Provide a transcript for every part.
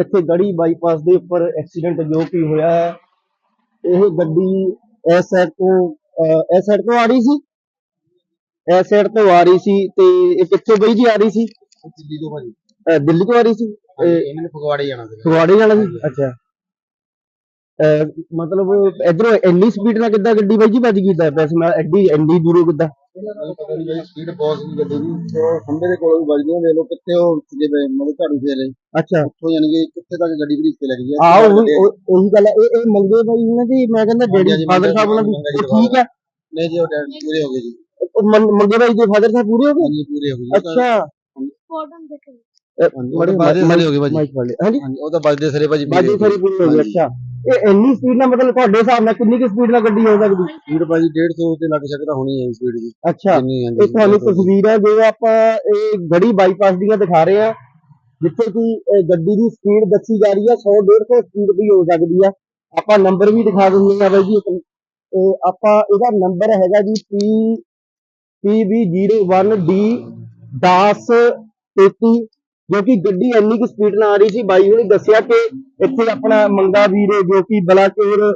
ਇੱਥੇ ਗੜੀ ਬਾਈਪਾਸ ਦੇ ਉੱਪਰ ਐਕਸੀਡੈਂਟ ਜੋ ਕਿ ਹੋਇਆ ਹੈ ਇਹ ਗੱਡੀ ਇਸ ਸਾਈਡ ਤੋਂ ਇਸ ਸਾਈਡ ਤੋਂ ਆ ਰਹੀ ਸੀ? ਇਸ ਸਾਈਡ ਤੋਂ ਆ ਰਹੀ ਸੀ ਤੇ ਇਹ ਕਿੱਥੋਂ ਬਈ ਜੀ ਆ ਰਹੀ ਸੀ? ਦਿੱਲੀ ਤੋਂ ਭਾਜੀ। ਅਹ, ਦਿੱਲੀ ਤੋਂ ਆ ਰਹੀ ਸੀ ਇਹ ਇਹਨਾਂ ਨੇ ਫਗਵਾੜੇ ਜਾਣਾ ਸੀ ਫਗਵਾੜੇ ਜਾਣਾ ਸੀ? ਅੱਛਾ। ਅਹ, ਮਤਲਬ ਇਧਰੋਂ ਇੰਨੀ ਸਪੀਡ ਨਾਲ ਕਿੱਦਾਂ ਗੱਡੀ ਬਾਈ ਜੀ ਵੱਜ ਗਈ? ਤਾਂ ਵੈਸੇ ਮੈਂ ਐਡੀ ਇੰਨੀ ਦੂਰੋਂ ਕਿੱਦਾਂ? ਮੈਨੂੰ ਪਤਾ ਨਹੀਂ ਭਾਈ ਸਪੀਡ ਬਹੁਤ ਸੀ ਗੱਡੀ ਦੀ। ਤੇ ਉਹ ਖੰਭੇ ਦੇ ਕੋਲ ਵੱਜ ਗਈ ਵੇਖ ਲਓ ਕਿੱਥੇ ਉਹ ਸੀਗੇ ਵੇ ਮਤਲਬ ਝਾੜੂ ਫੇਰ ਅੱਛਾ। ਉੱਥੋਂ ਯਾਨੀ ਕਿ ਕਿੱਥੇ ਤੱਕ ਗੱਡੀ ਘੜੀਸ ਕੇ ਲੱਗ ਗਈ ਆਹ ਉਹੀ ਉਹ- ਉਹੀ ਗੱਲ ਹੈ ਇਹ ਇਹ ਮੰਗੇ ਬਾਈ ਉਹਨਾਂ ਦੀ ਮੈਂ ਕਹਿੰਦਾ ਹਾਂਜੀ, ਡੈਡੀ ਫਾਦਰ ਸਾਹਿਬ ਉਹਨਾਂ ਦੀ ਉਹ ਠੀਕ ਹੈ ਨਹੀਂ ਜੀ ਉਹ ਡੈਡ ਪੂਰੇ ਹੋ ਗਏ ਜੀ। ਉਹ ਮੰ- ਮੰਗੇ ਬਾਈ ਦੇ ਫਾਦਰ ਸਾਹਿਬ ਪੂਰੇ ਹੋ ਗਏ? ਹਾਂਜੀ ਪੂਰੇ ਹੋ ਗਏ ਜੀ। ਅੱਛਾ। ਹਾਂਜੀ ਉਹਦੇ ਬਾਅਦ ਸਾਰੇ ਹੋ ਗਏ ਭਾਜੀ। ਮਾਈਕ ਵਾਲੇ। ਹਾਂਜੀ। ਹਾਂਜੀ ਉਹ ਤਾਂ ਵੱਜਦੇ ਸਾਰੇ ਭਾਜੀ ਬਾਜੀ ਸਾਰੀ ਪੂਰੀ ਹੋ ਗਈ ਅੱਛਾ। ਇਹ ਇੰਨੀ ਸਪੀਡ ਨਾਲ ਮਤਲਬ ਤੁਹਾਡੇ ਹਿਸਾਬ ਨਾਲ ਕਿੰਨੀ ਕੁ ਸਪੀਡ ਨਾਲ ਗੱਡੀ ਹੋ ਸਕਦੀ? ਸਪੀਡ ਭਾਜੀ 150 ਤੇ ਲੱਗ ਸਕਦਾ ਹੋਣੀ ਹੈ ਸਪੀਡ ਜੀ। ਅੱਛਾ ਇਹ ਤੁਹਾਨੂੰ ਤਸਵੀਰ ਹੈ ਜੋ ਆਪਾਂ ਇਹ ਗੜੀ ਬਾਈਪਾਸ ਦੀਆਂ ਦਿਖਾ ਰਹੇ ਆ ਜਿੱਥੇ ਕਿ ਇਹ ਗੱਡੀ ਦੀ ਸਪੀਡ ਦੱਸੀ ਜਾ ਰਹੀ ਹੈ 100 150 ਸਪੀਡ ਵੀ ਹੋ ਸਕਦੀ ਆ ਆਪਾਂ ਨੰਬਰ ਵੀ ਦਿਖਾ ਦਿੰਦੇ ਆ ਬਾਈ ਜੀ ਇਹ ਆਪਾਂ ਇਹਦਾ ਨੰਬਰ ਹੈਗਾ ਜੀ P PB01D 10 33 ਕਿਉਂਕਿ ਗੱਡੀ ਇੰਨੀ ਕਿ ਸਪੀਡ ਨਾਲ ਆ ਰਹੀ ਸੀ, ਬਾਈ ਹੁਣੀ ਦੱਸਿਆ ਕਿ ਇੱਥੇ ਆਪਣਾ ਮੰਗਾ ਵੀਰੇ ਜੋ ਕਿ ਬਲਾਚੋਰ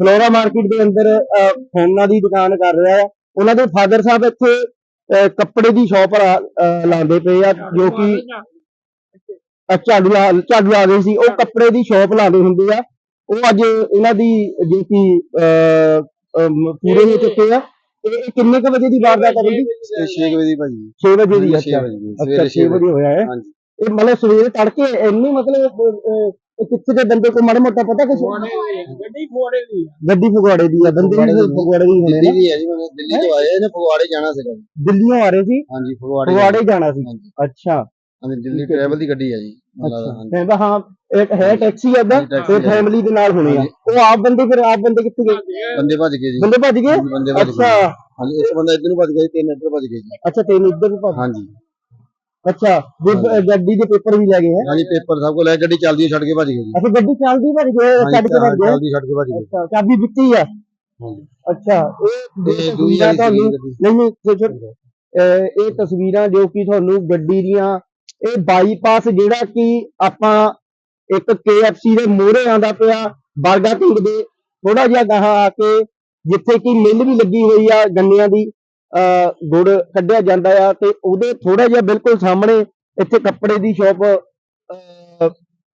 ਫਲੋਰਾ ਮਾਰਕੀਟ ਦੇ ਅੰਦਰ ਫੋਨਾਂ ਦੀ ਦੁਕਾਨ ਕਰ ਰਿਹਾ ਹੈ। ਉਹਨਾਂ ਦੇ ਫਾਦਰ ਸਾਹਿਬ ਇੱਥੇ ਕੱਪੜੇ ਦੀ ਸ਼ਾਪ ਲਾਉਂਦੇ ਪਏ ਆ, ਜੋ ਕਿ ਝਾੜੂ ਝਾੜੂ ਲਾ ਰਹੇ ਸੀ। ਉਹ ਕੱਪੜੇ ਦੀ ਸ਼ਾਪ ਲਾਉਂਦੇ ਹੁੰਦੇ ਆ। ਉਹ ਅੱਜ ਇਹਨਾਂ ਦੀ ਜੋ ਕਿ ਪੂਰੇ ਹੋ ਚੁੱਕੇ ਆ। ਇਹ ਕਿੰਨੇ ਕੁ ਵਜੇ ਦੀ ਵਾਰਦਾਤ ਹੈ ਜੀ 6 ਵਜੇ ਦੀ ਭਾਜੀ। 6 ਵਜੇ ਦੀ ਅੱਛਾ। ਅੱਛਾ ਸਵੇਰੇ 6 ਵਜੇ ਹੋਇਆ ਹੈ। ਹਾਂਜੀ। ਇਹ ਮਤਲਬ ਸਵੇਰੇ ਤੜਕੇ ਇੰਨੀ ਮਤਲਬ ਕਿੱਥੇ ਦੇ ਬੰਦੇ ਕੋ ਮਾੜਾ ਮੋਟਾ ਪਤਾ ਕੁਛ? ਗੱਡੀ ਫੋੜੇ ਦੀ ਗੱਡੀ ਫਗਵਾੜੇ ਦੀ ਆ ਬੰਦੇ ਵੀ ਫਗਵਾੜੇ ਦੀ ਹੋਣੇ ਦਿੱਲੀ ਹੈ ਜੀ ਦਿੱਲੀ ਤੋਂ ਆਏ ਨੇ ਫਗਵਾੜੇ ਜਾਣਾ ਸੀਗਾ ਜੀ। ਦਿੱਲੀੋਂ ਆ ਰਹੇ ਸੀ? ਹਾਂਜੀ ਫਗਵਾੜੇ ਫਗਵਾੜੇ ਜਾਣਾ। ਸੀ। ਅੱਛਾ। ਹਾਂਜੀ ਦਿੱਲੀ ਟਰੈਵਲ ਦੀ ਗੱਡੀ ਹੈ ਜੀ ਕਹਿੰਦਾ ਹਾਂ ਇੱਕ ਹੈ ਟੈਕਸੀ taxi ਤੇ। ਫੈਮਿਲੀ ਦੇ ਨਾਲ ਹੋਣੀ ਆ। ਉਹ ਆਪ ਬੰਦੇ ਫਿਰ ਆਪ ਬੰਦੇ ਕਿੱਥੇ ਗਏ? ਬੰਦੇ ਭੱਜ ਗਏ ਜੀ। ਬੰਦੇ ਭੱਜ ਗਏ? ਅੱਛਾ ਗਏ। ਹਾਂਜੀ ਇੱਕ ਬੰਦਾ ਇੱਧਰ ਨੂੰ ਭੱਜ ਗਿਆ ਜੀ, ਤਿੰਨ ਇੱਧਰ ਭੱਜ ਗਏ ਜੀ। ਅੱਛਾ ਤੈਨੂੰ ਇੱਧਰ ਵੀ ਭੱਜ ਹਾਂਜੀ। ਅੱਛਾ ਗ- ਗੱਡੀ ਦੇ ਪੇਪਰ ਵੀ ਲੈ ਗਏ ਹੈ? ਹਾਂਜੀ ਪੇਪਰ ਸਭ ਕੋਲ ਹੈ ਗੱਡੀ ਚੱਲਦੀ ਛੱਡ ਕੇ ਭੱਜ ਗਏ ਜੀ। ਅੱਛਾ ਗੱਡੀ ਚੱਲਦੀ ਭੱਜ ਗਏ ਛੱਡ ਕੇ ਭੱਜ ਗਏ। ਚੱਲਦੀ ਛੱਡ ਕੇ ਭੱਜ ਗਏ ਅੱਛਾ ਚਾਬੀ ਦਿੱਤੀ ਆ ਹਾਂਜੀ। ਅੱਛਾ ਇਹ ਤੇ ਜੋ ਦੂਜੀ ਤਸਵੀਰਾਂ ਵਾਲੀ ਤੁਹਾਨੂੰ ਗੱਡੀ। ਨਹੀਂ ਨਹੀਂ ਛੋਟੇ, ਅਹ ਇਹ ਤਸਵੀਰਾਂ ਜੋ ਕਿ ਤੁਹਾਨੂੰ ਗੱਡੀ ਦੀਆਂ ਇਹ ਬਾਈਪਾਸ ਜਿਹੜਾ ਕਿ ਆਪਾਂ ਇੱਕ KFC ਦੇ ਮੂਹਰੇ ਆਂਦਾ ਪਿਆ ਬਰਗਾ ਕਿੰਗ ਦੇ ਥੋੜਾ ਜਿਹਾ ਗਾਹਾਂ ਆ ਕੇ ਜਿੱਥੇ ਕਿ ਮਿੱਲ ਵੀ ਲੱਗੀ ਹੋਈ ਆ ਗੰਨਿਆਂ ਦੀ ਗੁੜ ਕੱਢਿਆ ਜਾਂਦਾ ਆ ਤੇ ਉਹਦੇ ਥੋੜਾ ਜਿਹਾ ਬਿਲਕੁਲ ਸਾਹਮਣੇ ਇੱਥੇ ਕੱਪੜੇ ਦੀ ਸ਼ਾਪ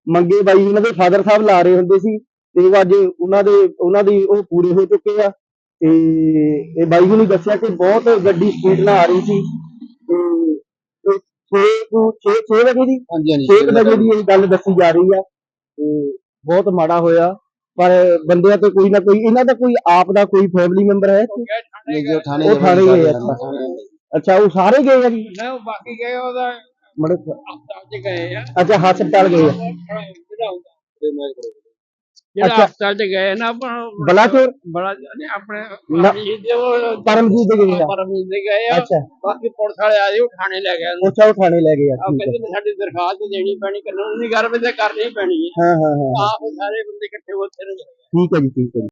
ਮੰਗੇ ਬਾਈ ਉਹਨਾਂ ਦੇ ਫਾਦਰ ਸਾਹਿਬ ਲਾ ਰਹੇ ਹੁੰਦੇ ਸੀ ਤੇ ਉਹ ਅੱਜ ਉਹਨਾਂ ਦੇ ਉਹਨਾਂ ਦੀ ਉਹ ਪੂਰੇ ਹੋ ਚੁੱਕੇ ਆ ਤੇ ਇਹ ਬਾਈ ਜੀ ਨੇ ਦੱਸਿਆ ਕਿ ਬਹੁਤ ਗੱਡੀ ਸਪੀਡ ਨਾਲ ਆ ਰਹੀ ਸੀ ਤੇ 6 ਤੋਂ 6 6 ਵਜੇ ਦੀ ਹਾਂਜੀ ਹਾਂਜੀ 6 ਵਜੇ ਦੀ। ਇਹ ਗੱਲ ਦੱਸੀ ਜਾ ਰਹੀ ਆ ਤੇ ਬਹੁਤ ਮਾੜਾ ਹੋਇਆ। ਪਰ ਬੰਦਿਆਂ ਤੇ ਕੋਈ ਨਾ ਕੋਈ ਇਹਨਾਂ ਦਾ ਕੋਈ ਆਪ ਦਾ ਕੋਈ ਫੈਮਿਲੀ ਮੈਂਬਰ ਹੈ ਇੱਥੇ? ਨਹੀਂ ਜੀ ਉਹ ਥਾਣੇ ਉਹ ਥਾਣੇ ਗਏ ਆ, ਅੱਛਾ। ਉਹ ਸਾਰੇ ਗਏ ਆ ਜੀ ਨਾ ਉਹ ਬਾਕੀ ਗਏ ਉਹਦਾ ਮੜੇ ਹਸਪਤਾਲ ਚ ਗਏ ਆ ਅੱਛਾ ਹਸਪਤਾਲ ਗਏ ਆ ਤੇ ਮੈਂ ਕਰੋ। ਜਿਹੜਾ। ਹਸਪਤਾਲ ਚ ਗਏ ਨਾ ਆਪਾਂ ਬਲਾਚੌਰ? ਬੜਾ ਨਹੀਂ ਆਪਣੇ ਪਰਮਜੀਤ ਦੇ ਉਹ ਪਰਮਜੀਤ ਦੇ ਗਏ ਆ। ਪਰਮਜੀਤ ਦੇ ਗਏ ਆ। ਅੱਛਾ। ਬਾਕੀ ਪੁਲਿਸ ਵਾਲੇ ਆਏ ਉਹ ਥਾਣੇ ਲੈ ਗਏ ਉਹਨੂੰ। ਉਹ ਥਾਣੇ ਲੈ ਗਏ ਆ ਠੀਕ ਹੈ ਕਹਿੰਦੇ ਵੀ ਸਾਡੀ ਦਰਖਾਸਤ ਦੇਣੀ ਪੈਣੀ ਕਾਨੂੰਨੀ ਕਾਰਵਾਈ ਤਾਂ ਕਰਨੀ ਪੈਣੀ ਹੈ ਹਾਂ ਹਾਂ। ਹਾਂ ਆਪ ਸਾਰੇ ਬੰਦੇ ਇਕੱਠੇ ਹੋ ਨੂੰ ਠੀਕ ਹੈ ਜੀ ਠੀਕ ਹੈ ਜੀ।